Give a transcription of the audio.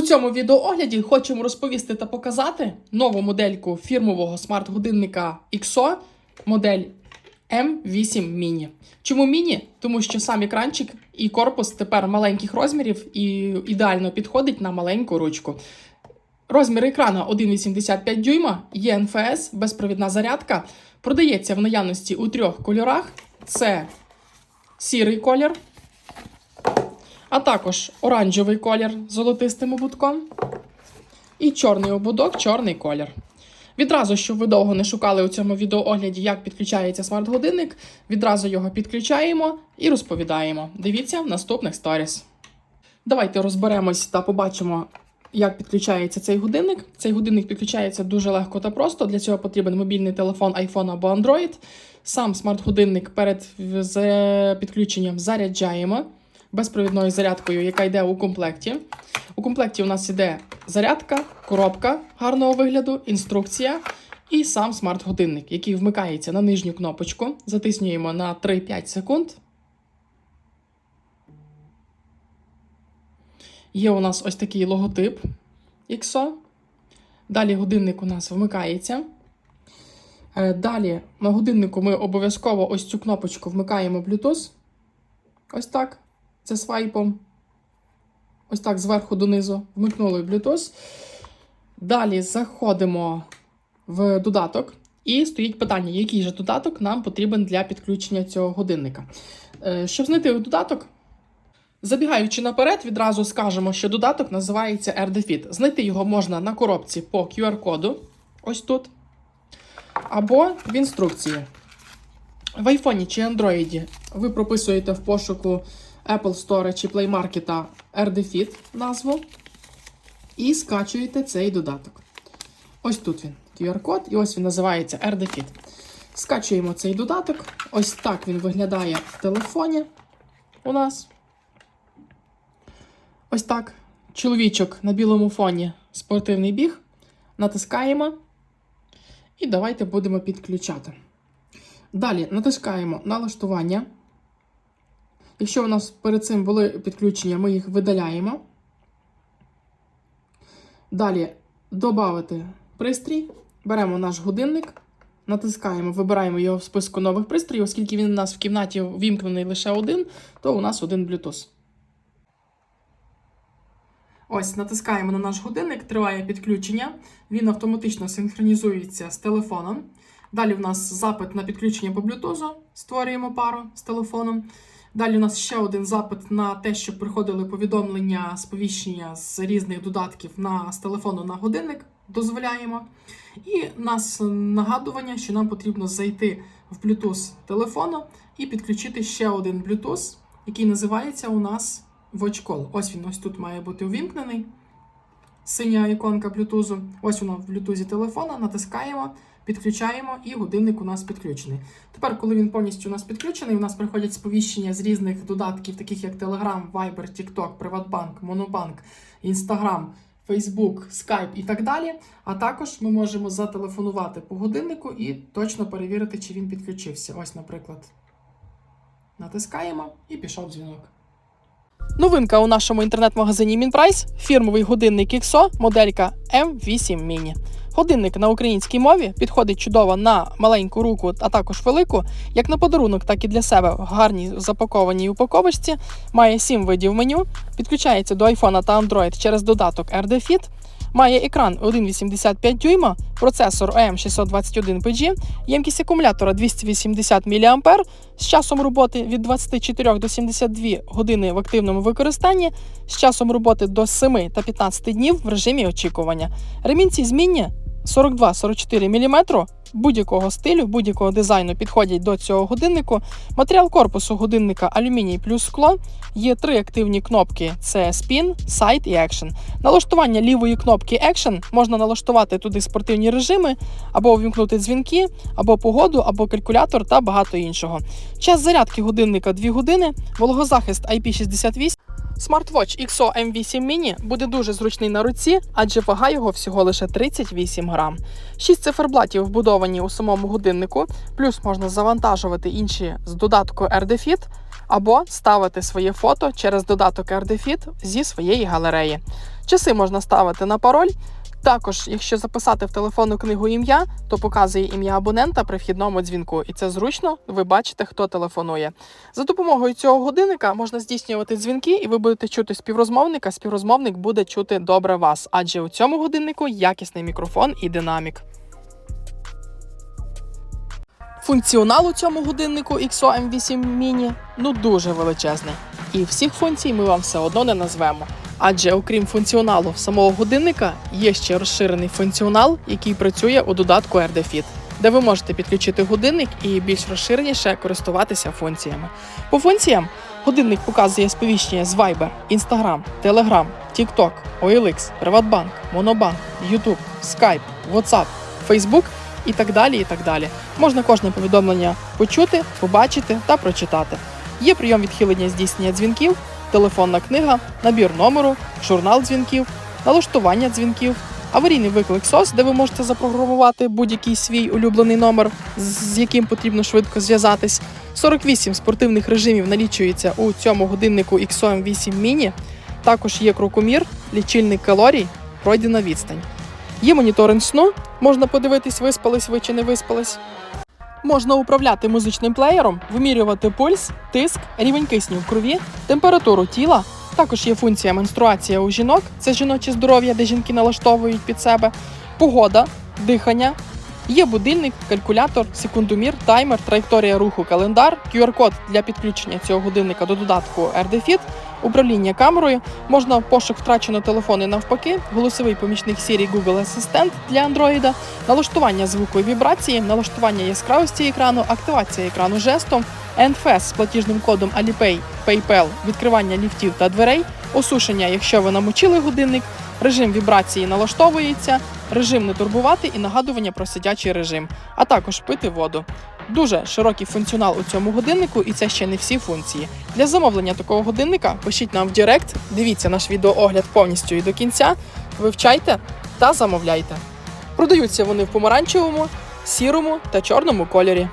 У цьому відеоогляді хочемо розповісти та показати нову модельку фірмового смарт-годинника XO, модель M8 Mini. Чому міні? Тому що сам екранчик і корпус тепер маленьких розмірів і ідеально підходить на маленьку ручку. Розмір екрана 1,85 дюйма, є НФС, безпровідна зарядка. Продається в наявності у трьох кольорах: це сірий колір, а також оранжевий колір з золотистим ободком і чорний ободок, чорний колір. Відразу, щоб ви довго не шукали у цьому відеоогляді, як підключається смарт-годинник, відразу його підключаємо і розповідаємо. Дивіться в наступних сторіс. Давайте розберемось та побачимо, як підключається цей годинник. Цей годинник підключається дуже легко та просто. Для цього потрібен мобільний телефон iPhone або Android. Сам смарт-годинник перед підключенням заряджаємо безпровідною зарядкою, яка йде у комплекті. У комплекті у нас іде зарядка, коробка гарного вигляду, інструкція і сам смарт-годинник, який вмикається на нижню кнопочку. Затиснюємо на 3-5 секунд. Є у нас ось такий логотип XO. Далі годинник у нас вмикається. Е, Далі на годиннику ми обов'язково ось цю кнопочку вмикаємо Bluetooth. Ось так. Це свайпом. Ось так зверху донизу вмикнули Bluetooth. Далі заходимо в додаток. І стоїть питання, який же додаток нам потрібен для підключення цього годинника. Е, Щоб знайти додаток, забігаючи наперед, відразу скажемо, що додаток називається RDFit. Знайти його можна на коробці по QR-коду, ось тут, або в інструкції. В iPhone чи Android ви прописуєте в пошуку Apple Store чи Play Market RDFit назву і скачуєте цей додаток. Ось тут він, QR-код, і ось він називається RDFit. Скачуємо цей додаток. Ось так він виглядає в телефоні у нас. Ось так. Чоловічок на білому фоні спортивний біг. Натискаємо. І давайте будемо підключати. Далі натискаємо налаштування. Якщо у нас перед цим були підключення, ми їх видаляємо. Далі додати пристрій. Беремо наш годинник, натискаємо, вибираємо його в списку нових пристроїв, оскільки він у нас в кімнаті вімкнений лише один, то у нас один Bluetooth. Ось, натискаємо на наш годинник, триває підключення. Він автоматично синхронізується з телефоном. Далі в нас запит на підключення по Bluetooth, створюємо пару з телефоном. Далі у нас ще один запит на те, щоб приходили повідомлення, сповіщення з різних додатків на з телефону на годинник. Дозволяємо. І нас нагадування, що нам потрібно зайти в Bluetooth телефону і підключити ще один Bluetooth, який називається у нас Watch Call. Ось він ось тут має бути увімкнений. Синя іконка Bluetooth. Ось вона в Bluetooth телефона. Натискаємо, підключаємо, і годинник у нас підключений. Тепер, коли він повністю у нас підключений, у нас приходять сповіщення з різних додатків, таких як Telegram, Viber, TikTok, Приватбанк, Монобанк, Instagram, Facebook, Skype і так далі. А також ми можемо зателефонувати по годиннику і точно перевірити, чи він підключився. Ось, наприклад, натискаємо і пішов дзвінок. Новинка у нашому інтернет-магазині Мінпрайс фірмовий годинник XO, моделька M8 Mini. Годинник на українській мові підходить чудово на маленьку руку, а також велику, як на подарунок, так і для себе в гарній запакованій упаковочці. Має 7 видів меню, підключається до iPhone та Android через додаток RDFit. Має екран 1,85 дюйма, процесор OM621PG, ємкість акумулятора 280 мА, з часом роботи від 24 до 72 години в активному використанні, з часом роботи до 7 та 15 днів в режимі очікування. Ремінці змінні 42-44 мм будь-якого стилю, будь-якого дизайну підходять до цього годиннику. Матеріал корпусу годинника алюміній плюс скло. Є три активні кнопки: це Spin, Side і Action. Налаштування лівої кнопки Action можна налаштувати туди спортивні режими, або увімкнути дзвінки, або погоду, або калькулятор та багато іншого. Час зарядки годинника 2 години, вологозахист IP68. Smartwatch XO M8 Mini буде дуже зручний на руці, адже вага його всього лише 38 грам. Шість циферблатів вбудовані у самому годиннику, плюс можна завантажувати інші з додатку RDFit або ставити своє фото через додаток RDFit зі своєї галереї. Часи можна ставити на пароль. Також, якщо записати в телефонну книгу ім'я, то показує ім'я абонента при вхідному дзвінку, і це зручно. Ви бачите, хто телефонує. За допомогою цього годинника можна здійснювати дзвінки, і ви будете чути співрозмовника. Співрозмовник буде чути добре вас, адже у цьому годиннику якісний мікрофон і динамік. Функціонал у цьому годиннику XO M8 Mini ну дуже величезний. І всіх функцій ми вам все одно не назвемо. Адже окрім функціоналу самого годинника, є ще розширений функціонал, який працює у додатку RDFit, де ви можете підключити годинник і більш розширеніше користуватися функціями. По функціям годинник показує сповіщення з Viber, Instagram, Telegram, TikTok, OLX, Приватбанк, Монобанк, YouTube, Skype, WhatsApp, Facebook і так далі. і так далі. Можна кожне повідомлення почути, побачити та прочитати. Є прийом відхилення здійснення дзвінків, телефонна книга, набір номеру, журнал дзвінків, налаштування дзвінків, аварійний виклик SOS, де ви можете запрограмувати будь-який свій улюблений номер, з яким потрібно швидко зв'язатись. 48 спортивних режимів налічується у цьому годиннику XOM 8 Mini. Також є крокомір, лічильник калорій, пройдена відстань. Є моніторинг сну, можна подивитись, виспались ви чи не виспались. Можна управляти музичним плеєром, вимірювати пульс, тиск, рівень кисню в крові, температуру тіла. Також є функція менструація у жінок, це жіноче здоров'я, де жінки налаштовують під себе, погода, дихання. Є будильник, калькулятор, секундомір, таймер, траєкторія руху, календар, QR-код для підключення цього годинника до додатку RDFit, управління камерою, можна пошук втрачено телефони навпаки, голосовий помічник Siri Google Асистент для Android, налаштування звуку і вібрації, налаштування яскравості екрану, активація екрану жестом, NFS з платіжним кодом Alipay, PayPal, відкривання ліфтів та дверей, осушення, якщо ви намочили годинник, режим вібрації налаштовується, режим не турбувати і нагадування про сидячий режим, а також пити воду. Дуже широкий функціонал у цьому годиннику, і це ще не всі функції. Для замовлення такого годинника пишіть нам в Директ, дивіться наш відеоогляд повністю і до кінця, вивчайте та замовляйте. Продаються вони в помаранчевому, сірому та чорному кольорі.